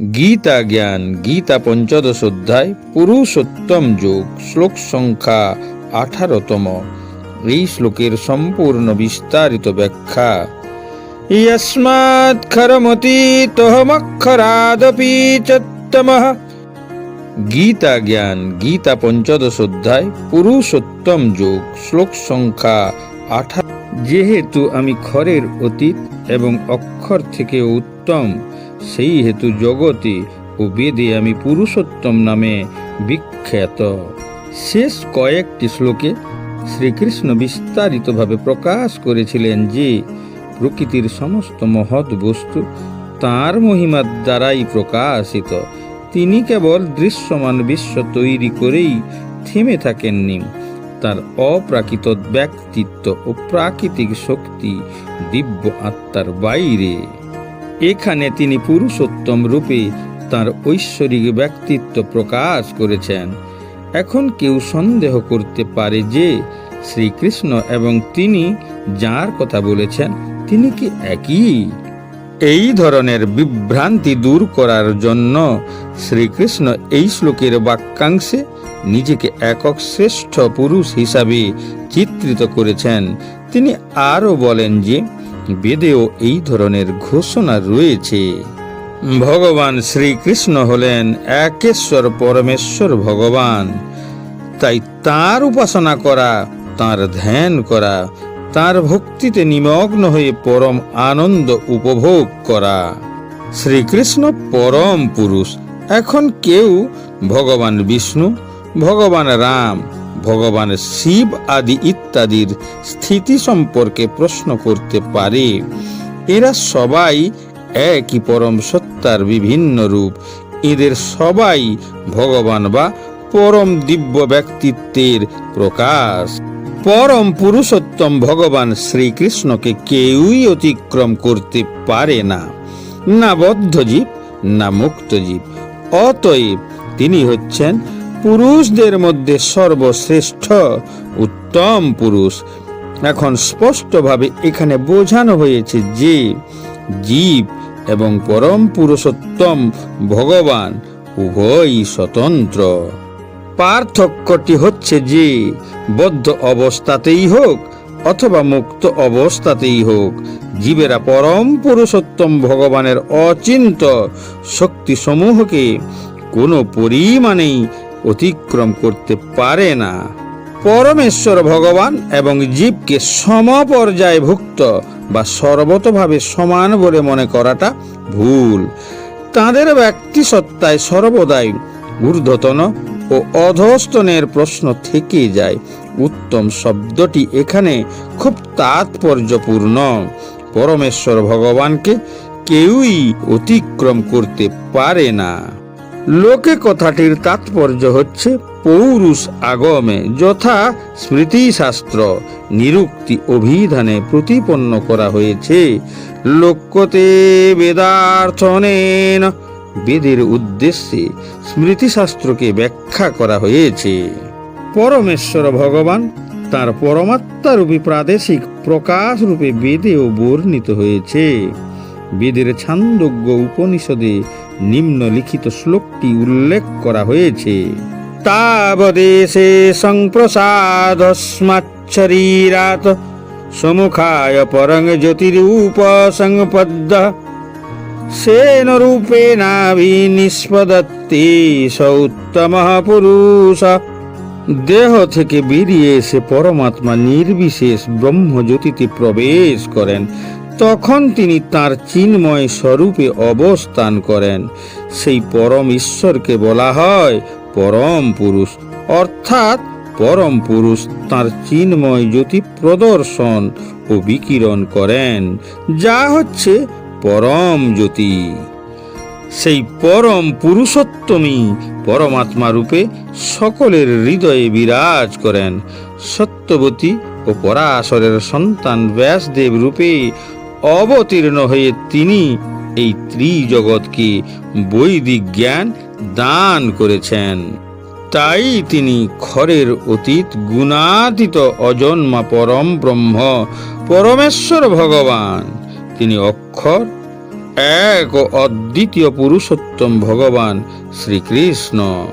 গীতা জ্ঞান গীতা পঞ্চদশ অধ্যায় পুরুষোত্তম যোগ শ্লোক সংখ্যা আঠারোতম এই শ্লোকের সম্পূর্ণ বিস্তারিত ব্যাখ্যা। ইয়স্মাৎ খরমতীতহমক্ষরাদপি চত্তমঃ। গীতা জ্ঞান, গীতা পঞ্চদশ অধ্যায় পুরুষোত্তম যোগ, শ্লোক সংখ্যা আঠা যেহেতু আমি খরের অতীত এবং অক্ষর থেকে উত্তম, সেই হেতু জগতে ও বেদে আমি পুরুষোত্তম নামে বিখ্যাত। শেষ কয়েকটি শ্লোকে শ্রীকৃষ্ণ বিস্তারিতভাবে প্রকাশ করেছিলেন যে, প্রকৃতির সমস্ত মহৎ বস্তু তার মহিমার দ্বারাই প্রকাশিত। তিনি কেবল দৃশ্যমান বিশ্ব তৈরি করেই থেমে থাকেননি। তার অপ্রাকৃত ব্যক্তিত্ব ও প্রাকৃতিক শক্তি দিব্য আত্মার বাইরে। এখানে তিনি পুরুষোত্তম রূপে তার ঐশ্বরিক ব্যক্তিত্ব প্রকাশ করেছেন। এখন কেউ সন্দেহ করতে পারে যে শ্রীকৃষ্ণ এবং তিনি যার কথা বলেছেন, তিনি কি একই? এই ধরনের বিভ্রান্তি দূর করার জন্য শ্রীকৃষ্ণ এই শ্লোকের বাক্যাংশে নিজেকে একক শ্রেষ্ঠ পুরুষ হিসাবে চিত্রিত করেছেন। তিনি আরও বলেন যে, বেদেও এই ধরনের ঘোষণা রয়েছে। ভগবান শ্রীকৃষ্ণ হলেন একেশ্বর পরমেশ্বর ভগবান। তাই তার উপাসনা করা, তার ধ্যান করা তার ভক্তিতে নিমগ্ন হয়ে পরম আনন্দ উপভোগ করা। শ্রীকৃষ্ণ পরম পুরুষ। এখন কেউ ভগবান বিষ্ণু, ভগবান রাম, ভগবান শিব আদি ইত্যাদির স্থিতি সম্পর্কে প্রশ্ন করতে পারে। এরা সবাই একই পরম সত্তার বিভিন্ন রূপ। এদের সবাই ভগবান বা পরম দিব্য ব্যক্তিত্বের প্রকাশ। পরম পুরুষোত্তম ভগবান শ্রীকৃষ্ণকে কেউই অতিক্রম করতে পারে না। না বদ্ধজীব, না মুক্তজীব। অতএব তিনি হচ্ছেন পুরুষদের মধ্যে সর্বশ্রেষ্ঠ উত্তম পুরুষ। এখন স্পষ্টভাবে এখানে বোঝানো হয়েছে যে জীব এবং পরম পুরুষোত্তম ভগবান উভয়ই স্বতন্ত্র। পার্থক্যটি হচ্ছে যে, বদ্ধ অবস্থাতেই হোক অথবা মুক্ত অবস্থাতেই হোক, জীবেরা পরম পুরুষোত্তম ভগবানের অচিন্ত শক্তিসমূহকে কোনো পরিমাণেই অতিক্রম করতে পারে না। পরমেশ্বর ভগবান এবং জীবকে সমপর্যায়ভুক্ত বা সর্বতভাবে সমান বলে মনে করাটা ভুল। তাদের ব্যক্তি সত্তায় সর্বদাই ঊর্ধ্বতন ও অধস্তনের প্রশ্ন থেকে যায়। উত্তম শব্দটি এখানে খুব তাৎপর্যপূর্ণ। পরমেশ্বর ভগবানকে কেউই অতিক্রম করতে পারে না। লোকে কথাটির তাৎপর্য হচ্ছে পৌরুষ আগমে যথা স্মৃতিশাস্ত্র নিরুক্তি অভিধানে প্রতিপন্ন করা হয়েছে। লোকতে বেদার্থনেন বেদের উদ্দেশ্যে স্মৃতিশাস্ত্রকে ব্যাখ্যা করা হয়েছে। পরমেশ্বর ভগবান তার পরমাত্মারূপী প্রাদেশিক প্রকাশ রূপে বেদেও বর্ণিত হয়েছে। বেদের ছান্দোগ্য উপনিষদে নিম্নলিখিত শ্লোকটি উল্লেখ করা হয়েছে। তাবদেশে সংপ্রসাদস্মাচ্ছরীরাত সমুখায় পরং জ্যোতিরূপ সংপদ্য সেন রূপেণাভিনিষ্পদত্তি সৌত্তম পুরুষ দেহ থেকে বেরিয়ে এসে পরমাত্মা নির্বিশেষ ব্রহ্মজ্যোতিতে প্রবেশ করেন। তখন তিনি তার চিন্ময় স্বরূপে অবস্থান করেন। সেই পরম ঈশ্বরকে বলা হয় পরম পুরুষ। অর্থাৎ পরম পুরুষ তার চিন্ময় জ্যোতি প্রদর্শন ও বিকিরণ করেন। যা হচ্ছে পরম জ্যোতি। সেই পরম পুরুষোত্তমী পরমাত্মা রূপে সকলের হৃদয়ে বিরাজ করেন। সত্যবতী ও পরাশরের সন্তান ব্যাসদেব রূপে অবতীর্ণ হয়ে তিনি এই ত্রিজগৎকে বৈদিক জ্ঞান দান করেছেন। তাই তিনি খরের অতীত গুণাতীত অজন্মা পরম ব্রহ্ম পরমেশ্বর ভগবান। তিনি অক্ষর এক ও অদ্বিতীয় পুরুষোত্তম ভগবান শ্রীকৃষ্ণ।